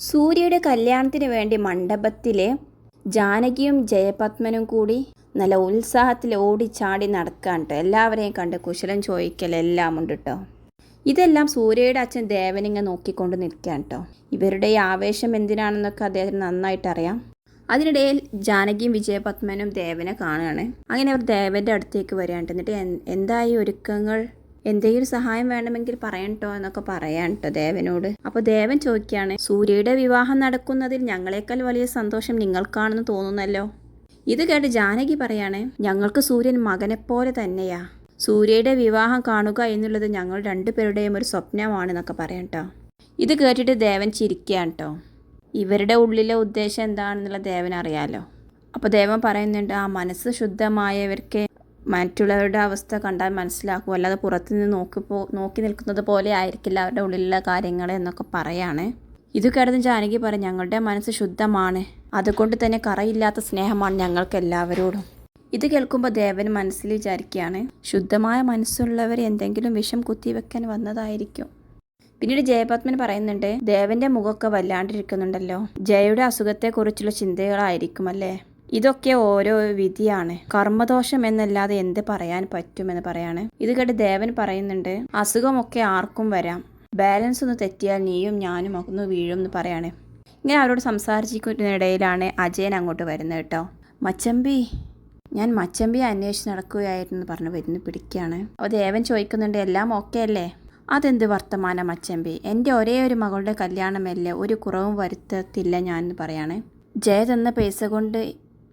സൂര്യയുടെ കല്യാണത്തിന് വേണ്ടി മണ്ഡപത്തിലെ ജാനകിയും ജയപത്മനും കൂടി നല്ല ഉത്സാഹത്തിൽ ഓടിച്ചാടി നടക്കാൻ കേട്ടോ എല്ലാവരെയും കണ്ട് കുശലം ചോദിക്കലെല്ലാം ഉണ്ട് കേട്ടോ ഇതെല്ലാം സൂര്യയുടെ അച്ഛൻ ദേവനിങ്ങ നോക്കിക്കൊണ്ട് നിൽക്കാൻ കേട്ടോ ഇവരുടെ ഈ ആവേശം എന്തിനാണെന്നൊക്കെ അദ്ദേഹത്തിന് നന്നായിട്ട് അറിയാം. അതിനിടയിൽ ജാനകിയും വിജയപത്മനും ദേവനെ കാണുകയാണ്. അങ്ങനെ അവർ ദേവന്റെ അടുത്തേക്ക് വരികയാണ്. എന്നിട്ട് എന്തായി ഒരുക്കങ്ങൾ? എന്തെങ്കിലും സഹായം വേണമെങ്കിൽ പറയണ്ടോ എന്നൊക്കെ പറയാൻ കേട്ടോ ദേവനോട്. അപ്പോൾ ദേവൻ ചോദിക്കുകയാണ് സൂര്യയുടെ വിവാഹം നടക്കുന്നതിൽ ഞങ്ങളെക്കാൾ വലിയ സന്തോഷം നിങ്ങൾക്കാണെന്ന് തോന്നുന്നല്ലോ? ഇത് കേട്ട് ജാനകി പറയാണ് ഞങ്ങൾക്ക് സൂര്യൻ മകനെപ്പോലെ തന്നെയാ. സൂര്യയുടെ വിവാഹം കാണുക എന്നുള്ളത് ഞങ്ങൾ രണ്ടുപേരുടെയും ഒരു സ്വപ്നമാണെന്നൊക്കെ പറയാം കേട്ടോ ഇത് കേട്ടിട്ട് ദേവൻ ചിരിക്കുകയാണ് കേട്ടോ ഇവരുടെ ഉള്ളിലെ ഉദ്ദേശം എന്താണെന്നുള്ള ദേവൻ അറിയാലോ അപ്പോൾ ദേവൻ പറയുന്നുണ്ട് ആ മനസ്സ് ശുദ്ധമായവർക്ക് മറ്റുള്ളവരുടെ അവസ്ഥ കണ്ടാൽ മനസ്സിലാക്കും. അല്ലാതെ പുറത്തു നിന്ന് നോക്കി പോ നോക്കി നിൽക്കുന്നത് പോലെ ആയിരിക്കില്ല അവരുടെ ഉള്ളിലുള്ള കാര്യങ്ങൾ എന്നൊക്കെ പറയാണ്. ഇത് കേട്ടതും ജാനകി പറയും ഞങ്ങളുടെ മനസ്സ് ശുദ്ധമാണ്. അതുകൊണ്ട് തന്നെ കറയില്ലാത്ത സ്നേഹമാണ് ഞങ്ങൾക്ക് എല്ലാവരോടും ഇത് കേൾക്കുമ്പോൾ ദേവൻ മനസ്സിൽ വിചാരിക്കുകയാണ് ശുദ്ധമായ മനസ്സുള്ളവർ എന്തെങ്കിലും വിഷം കുത്തിവെക്കാൻ വന്നതായിരിക്കും. പിന്നീട് ജയപത്മൻ പറയുന്നുണ്ട് ദേവന്റെ മുഖമൊക്കെ വല്ലാണ്ടിരിക്കുന്നുണ്ടല്ലോ. ജയയുടെ അസുഖത്തെക്കുറിച്ചുള്ള ചിന്തകളായിരിക്കും അല്ലേ? ഇതൊക്കെ ഓരോ വിധിയാണ്. കർമ്മദോഷം എന്നല്ലാതെ എന്ത് പറയാൻ പറ്റുമെന്ന് പറയാണ്. ഇത് കേട്ട് ദേവൻ പറയുന്നുണ്ട് അസുഖമൊക്കെ ആർക്കും വരാം. ബാലൻസ് ഒന്ന് തെറ്റിയാൽ നീയും ഞാനും ഒന്ന് വീഴും എന്ന് പറയാണ്. ഇങ്ങനെ അവരോട് സംസാരിച്ചിരിക്കുന്നതിനിടയിലാണ് അജയൻ അങ്ങോട്ട് വരുന്നത് കേട്ടോ. മച്ചമ്പി ഞാൻ മച്ചമ്പി അന്വേഷിച്ച് നടക്കുകയായിരുന്നു പറഞ്ഞ് വരുന്നു പിടിക്കുകയാണ് അപ്പോൾ ദേവൻ ചോദിക്കുന്നുണ്ട് എല്ലാം ഓക്കെ അല്ലേ? അതെന്ത് വർത്തമാനം മച്ചമ്പി? എന്റെ ഒരേ ഒരു മകളുടെ കല്യാണമല്ലേ ഒരു കുറവും വരുത്തത്തില്ല ഞാൻ പറയാണ്. ജയ തന്ന പൈസ കൊണ്ട്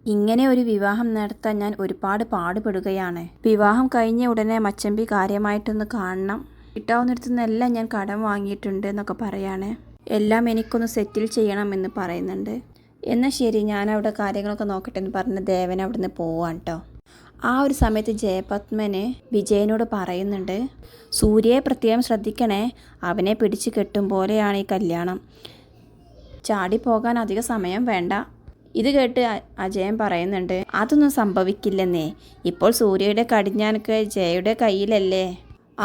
ഇങ്ങനെ ഒരു വിവാഹം നടത്താൻ ഞാൻ ഒരുപാട് പാടുപെടുകയാണ്. വിവാഹം കഴിഞ്ഞ ഉടനെ മച്ചമ്പി കാര്യമായിട്ടൊന്ന് കാണണം. കിട്ടാവുന്നിടത്തുനിന്നെല്ലാം ഞാൻ കടം വാങ്ങിയിട്ടുണ്ട് എന്നൊക്കെ പറയാണ്. എല്ലാം എനിക്കൊന്ന് സെറ്റിൽ ചെയ്യണം എന്ന് പറയുന്നുണ്ട്. എന്നാൽ ശരി ഞാൻ അവിടെ കാര്യങ്ങളൊക്കെ നോക്കട്ടെ എന്ന് പറഞ്ഞ് ദേവൻ അവിടുന്ന് പോവാൻ കേട്ടോ ആ ഒരു സമയത്ത് ജയപത്മന് വിജയനോട് പറയുന്നുണ്ട് സൂര്യയെ പ്രത്യേകം ശ്രദ്ധിക്കണേ അവനെ പിടിച്ച് കെട്ടും പോലെയാണ് ഈ കല്യാണം. ചാടി പോകാൻ അധിക സമയം വേണ്ട. ഇത് കേട്ട് അജയൻ പറയുന്നുണ്ട് അതൊന്നും സംഭവിക്കില്ലെന്നേ. ഇപ്പോൾ സൂര്യയുടെ കടിഞ്ഞാനൊക്കെ ജയയുടെ കയ്യിലല്ലേ?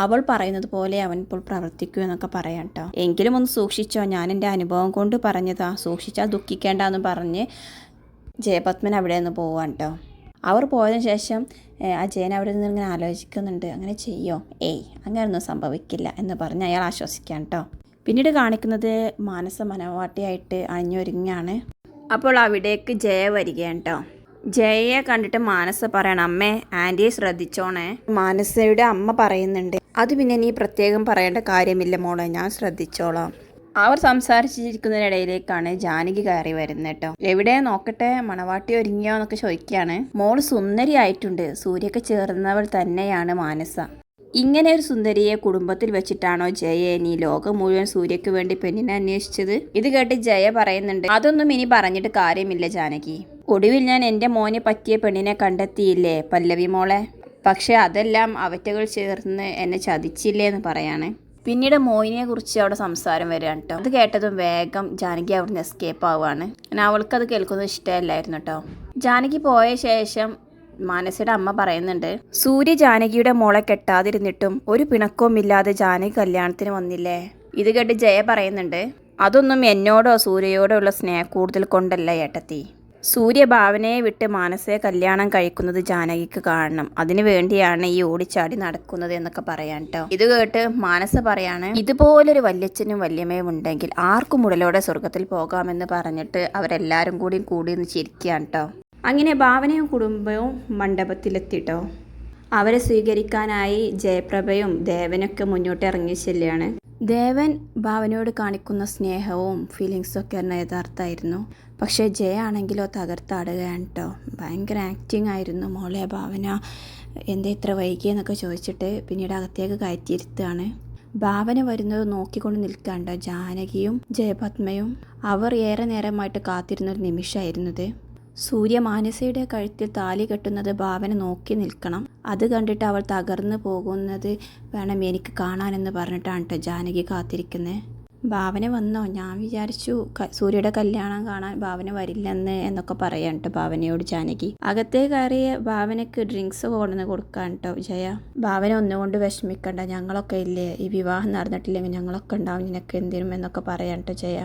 അവൾ പറയുന്നത് പോലെ അവൻ ഇപ്പോൾ പ്രവർത്തിക്കൂ എന്നൊക്കെ പറയാം കേട്ടോ എങ്കിലും ഒന്ന് സൂക്ഷിച്ചോ ഞാൻ എന്റെ അനുഭവം കൊണ്ട് പറഞ്ഞതാ. സൂക്ഷിച്ചാൽ ദുഃഖിക്കേണ്ടെന്ന് പറഞ്ഞ് ജയപത്മൻ അവിടെ നിന്ന് പോവാൻ കേട്ടോ അവർ പോയതിനു ശേഷം അജയൻ അവിടെ നിന്ന് ഇങ്ങനെ ആലോചിക്കുന്നുണ്ട് അങ്ങനെ ചെയ്യോ? ഏയ് അങ്ങനെയൊന്നും സംഭവിക്കില്ല എന്ന് പറഞ്ഞ് അയാൾ ആശ്വസിക്കാൻ കേട്ടോ പിന്നീട് കാണിക്കുന്നത് മാനസ മനോവാട്ടിയായിട്ട് അണിഞ്ഞൊരുങ്ങാണ്. അപ്പോൾ അവിടേക്ക് ജയ വരികയാണ് കേട്ടോ ജയയെ കണ്ടിട്ട് മാനസ പറയണം അമ്മേ ആന്റിയെ ശ്രദ്ധിച്ചോണേ. മാനസയുടെ അമ്മ പറയുന്നുണ്ട് അത് പിന്നെ നീ പ്രത്യേകം പറയേണ്ട കാര്യമില്ല മോളെ ഞാൻ ശ്രദ്ധിച്ചോളാം. അവർ സംസാരിച്ചിരിക്കുന്നതിനിടയിലേക്കാണ് ജാനകി കയറി വരുന്നത് കേട്ടോ എവിടെ നോക്കട്ടെ മണവാട്ടി ഒരുങ്ങിയോ? എന്നൊക്കെ ചോദിക്കുകയാണ്. മോൾ സുന്ദരിയായിട്ടുണ്ട് സൂര്യക്ക് ചേർന്നവൾ തന്നെയാണ് മാനസ. ഇങ്ങനെ ഒരു സുന്ദരിയെ കുടുംബത്തിൽ വെച്ചിട്ടാണോ ജയ ഇനി ലോകം മുഴുവൻ സൂര്യക്ക് വേണ്ടി പെണ്ണിനെ അന്വേഷിച്ചത്? ഇത് കേട്ട് ജയ പറയുന്നുണ്ട് അതൊന്നും ഇനി പറഞ്ഞിട്ട് കാര്യമില്ല ജാനകി. ഒടുവിൽ ഞാൻ എന്റെ മോനെ പറ്റിയ പെണ്ണിനെ കണ്ടെത്തിയില്ലേ പല്ലവി മോളെ? പക്ഷെ അതെല്ലാം അവറ്റകൾ ചേർന്ന് എന്നെ ചതിച്ചില്ലേ എന്ന് പറയാണ്. പിന്നീട് മോയിനെ കുറിച്ച് അവിടെ സംസാരം വരികയാണ് കേട്ടോ അത് കേട്ടതും വേഗം ജാനകി അവിടുന്ന് എസ്കേപ്പ് ആവുകയാണ്. അവൾക്ക് അത് കേൾക്കുന്നത് ഇഷ്ടമല്ലായിരുന്നു കേട്ടോ ജാനകി പോയ ശേഷം മാനസയുടെ അമ്മ പറയുന്നുണ്ട് സൂര്യ ജാനകിയുടെ മോളെ കെട്ടാതിരുന്നിട്ടും ഒരു പിണക്കവും ഇല്ലാതെ ജാനകി കല്യാണത്തിന് വന്നില്ലേ? ഇത് കേട്ട് ജയ പറയുന്നുണ്ട് അതൊന്നും എന്നോടോ സൂര്യയോടോ ഉള്ള സ്നേഹം കൂടുതൽ കൊണ്ടല്ല ഏട്ടത്തി. സൂര്യ ഭാവനയെ വിട്ട് മാനസയെ കല്യാണം കഴിക്കുന്നത് ജാനകിക്ക് കാണണം. അതിനു വേണ്ടിയാണ് ഈ ഓടിച്ചാടി നടക്കുന്നത് എന്നൊക്കെ പറയാൻ കേട്ടോ ഇത് കേട്ട് മാനസ പറയാണ് ഇതുപോലൊരു വല്യച്ഛനും വല്യമ്മയും ഉണ്ടെങ്കിൽ ആർക്കും ഉടലോടെ സ്വർഗത്തിൽ പോകാമെന്ന് പറഞ്ഞിട്ട് അവരെല്ലാരും കൂടി കൂടി ഒന്ന് ചിരിക്കുകയാണ് കേട്ടോ അങ്ങനെ ഭാവനയും കുടുംബവും മണ്ഡപത്തിലെത്തിട്ടോ. അവരെ സ്വീകരിക്കാനായി ജയപ്രഭയും ദേവനൊക്കെ മുന്നോട്ട് ഇറങ്ങി ചെല്ലുകയാണ്. ദേവൻ ഭാവനയോട് കാണിക്കുന്ന സ്നേഹവും ഫീലിങ്സും ഒക്കെ പറഞ്ഞാൽ യഥാർത്ഥമായിരുന്നു. പക്ഷേ ജയ ആണെങ്കിലോ തകർത്താടുകയാണ് കേട്ടോ ഭയങ്കര ആക്ടിങ് ആയിരുന്നു മോളെ ഭാവന. എന്താ ഇത്ര വൈകിയെന്നൊക്കെ ചോദിച്ചിട്ട് പിന്നീട് അകത്തേക്ക് കയറ്റിയിരുത്തുകയാണ്. ഭാവന വരുന്നത് നോക്കിക്കൊണ്ട് നിൽക്കാണ്ടോ ജാനകിയും ജയപത്മയും. അവർ ഏറെ നേരമായിട്ട് കാത്തിരുന്ന ഒരു നിമിഷമായിരുന്നത് സൂര്യ മാനസയുടെ കഴുത്തിൽ താലി കെട്ടുന്നത് ഭാവന നോക്കി നിൽക്കണം. അത് കണ്ടിട്ട് അവൾ തകർന്നു പോകുന്നത് വേണം എനിക്ക് കാണാനെന്ന് പറഞ്ഞിട്ടാണ് കേട്ടോ ജാനകി കാത്തിരിക്കുന്നത് ഭാവന വന്നോ? ഞാൻ വിചാരിച്ചു സൂര്യയുടെ കല്യാണം കാണാൻ ഭാവന വരില്ലെന്ന് എന്നൊക്കെ പറയാൻ കേട്ടോ ഭാവനയോട് ജാനകി. അകത്തേ കയറിയ ഭാവനക്ക് ഡ്രിങ്ക്സ് കൊണ്ടുവന്ന് കൊടുക്കാൻ കേട്ടോ ജയ. ഭാവന ഒന്നുകൊണ്ട് വിഷമിക്കണ്ട ഞങ്ങളൊക്കെ ഇല്ലേ? ഈ വിവാഹം നടന്നിട്ടില്ലെങ്കിൽ ഞങ്ങളൊക്കെ ഉണ്ടാവും നിനക്ക് എന്തിനും എന്നൊക്കെ പറയാൻ കേട്ടോ ജയ.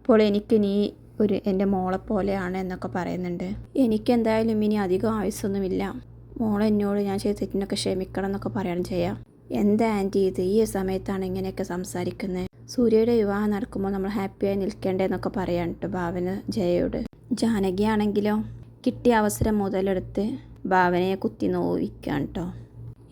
ഇപ്പോൾ എനിക്ക് നീ ഒരു എന്റെ മോളെ പോലെയാണ് എന്നൊക്കെ പറയുന്നുണ്ട്. എനിക്കെന്തായാലും ഇനി അധികം ആയുസ്സൊന്നുമില്ല. മോളെ എന്നോട് ഞാൻ ചെയ്ത തെറ്റിനൊക്കെ ക്ഷമിക്കണം എന്നൊക്കെ പറയണം ചെയ്യാം. എന്താ ആന്റി ഇത്? ഈ സമയത്താണ് ഇങ്ങനെയൊക്കെ സംസാരിക്കുന്നത് സൂര്യയുടെ വിവാഹം നടക്കുമ്പോൾ നമ്മൾ ഹാപ്പിയായി നിൽക്കേണ്ടതെന്നൊക്കെ പറയാൻ കേട്ടോ ഭാവന ജയയോട്. ജാനകിയാണെങ്കിലോ? കിട്ടിയ അവസരം മുതലെടുത്ത് ഭാവനയെ കുത്തി നോവിക്കാൻ കേട്ടോ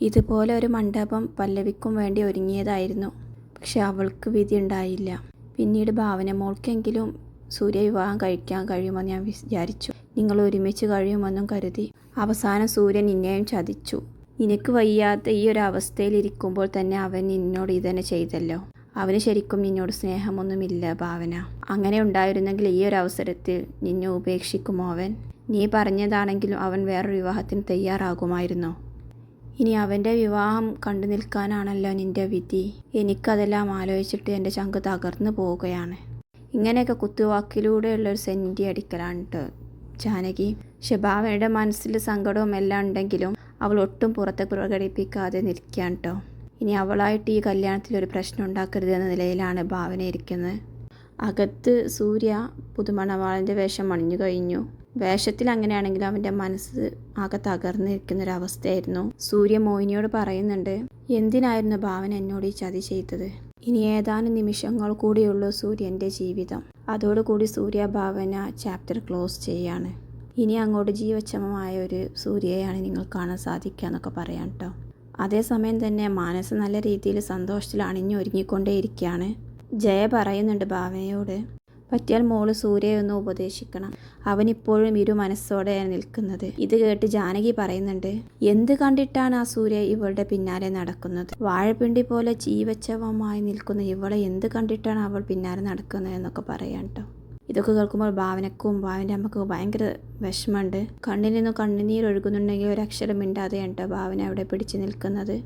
ഇതുപോലെ ഒരു മണ്ഡപം പല്ലവിക്കും വേണ്ടി ഒരുങ്ങിയതായിരുന്നു. പക്ഷെ അവൾക്ക് വിധി ഉണ്ടായില്ല. പിന്നീട് ഭാവന മോൾക്കെങ്കിലും സൂര്യ വിവാഹം കഴിക്കാൻ കഴിയുമെന്ന് ഞാൻ വിചാരിച്ചു. നിങ്ങൾ ഒരുമിച്ച് കഴിയുമെന്നും കരുതി. അവസാനം സൂര്യൻ നിന്നെയും ചതിച്ചു. നിനക്ക് വയ്യാത്ത ഈ ഒരു അവസ്ഥയിൽ ഇരിക്കുമ്പോൾ തന്നെ അവൻ നിന്നോട് ഇതന്നെ ചെയ്തല്ലോ. അവന് ശരിക്കും നിന്നോട് സ്നേഹമൊന്നുമില്ല ഭാവന. അങ്ങനെ ഉണ്ടായിരുന്നെങ്കിൽ ഈ ഒരു അവസരത്തിൽ നിന്നെ ഉപേക്ഷിക്കുമോ അവൻ? നീ പറഞ്ഞതാണെങ്കിലും അവൻ വേറൊരു വിവാഹത്തിന് തയ്യാറാകുമായിരുന്നോ? ഇനി അവന്റെ വിവാഹം കണ്ടു നിൽക്കാനാണല്ലോ നിന്റെ വിധി. എനിക്കതെല്ലാം ആലോചിച്ചിട്ട് എന്റെ ചങ്ക് തകർന്നു പോവുകയാണ്. ഇങ്ങനെയൊക്കെ കുത്തുവാക്കിലൂടെയുള്ള ഒരു സെന്റി അടിക്കലാണ് കേട്ടോ ജാനകി ശബാവയുടെ മനസ്സിൽ സങ്കടവും എല്ലാം ഉണ്ടെങ്കിലും അവൾ ഒട്ടും പുറത്ത് പ്രകടിപ്പിക്കാതെ നിൽക്കുകയാണ് കേട്ടോ ഇനി അവളായിട്ട് ഈ കല്യാണത്തിൽ ഒരു പ്രശ്നം ഉണ്ടാക്കരുത് എന്ന നിലയിലാണ് ഭാവന ഇരിക്കുന്നത്. അകത്ത് സൂര്യ പുതുമണവാളന്റെ വേഷം അണിഞ്ഞു കഴിഞ്ഞു. വേഷത്തിൽ അങ്ങനെയാണെങ്കിലും അവന്റെ മനസ്സ് ആകെ തകർന്നിരിക്കുന്ന ഒരു അവസ്ഥയായിരുന്നു. സൂര്യ മോഹിനിയോട് പറയുന്നുണ്ട് എന്തിനായിരുന്നു ഭാവന എന്നോട് ഈ ചതി ചെയ്തത്? ഇനി ഏതാനും നിമിഷങ്ങൾ കൂടിയുള്ളൂ സൂര്യന്റെ ജീവിതം. അതോടുകൂടി സൂര്യഭാവന ചാപ്റ്റർ ക്ലോസ് ചെയ്യാണ്. ഇനി അങ്ങോട്ട് ജീവക്ഷമമായ ഒരു സൂര്യയാണ് നിങ്ങൾ കാണാൻ സാധിക്കുക എന്നൊക്കെ പറയാം കേട്ടോ അതേസമയം തന്നെ മാനസ് നല്ല രീതിയിൽ സന്തോഷത്തിൽ അണിഞ്ഞൊരുങ്ങിക്കൊണ്ടേയിരിക്കുകയാണ് ജയ പറയുന്നുണ്ട് ഭാവനയോട്. പറ്റിയാൽ മോൾ സൂര്യയെ ഒന്ന് ഉപദേശിക്കണം. അവനിപ്പോഴും ഇരു മനസ്സോടെയാണ് നിൽക്കുന്നത്. ഇത് കേട്ട് ജാനകി പറയുന്നുണ്ട് എന്ത് കണ്ടിട്ടാണ് ആ സൂര്യ ഇവളുടെ പിന്നാലെ നടക്കുന്നത്? വാഴപ്പിണ്ടി പോലെ ജീവച്ചവമായി നിൽക്കുന്ന ഇവളെ എന്ത് കണ്ടിട്ടാണ് അവൾ പിന്നാലെ നടക്കുന്നത് എന്നൊക്കെ പറയാം കേട്ടോ ഇതൊക്കെ കേൾക്കുമ്പോൾ ഭാവനക്കും ഭാവന്റെ അമ്മക്കും ഭയങ്കര വിഷമമുണ്ട്. കണ്ണിൽ നിന്നും കണ്ണുനീർ ഒഴുകുന്നുണ്ടെങ്കിൽ ഒരക്ഷരം മിണ്ടാതെയാണ് കേട്ടോ ഭാവന അവിടെ പിടിച്ചു നിൽക്കുന്നത്.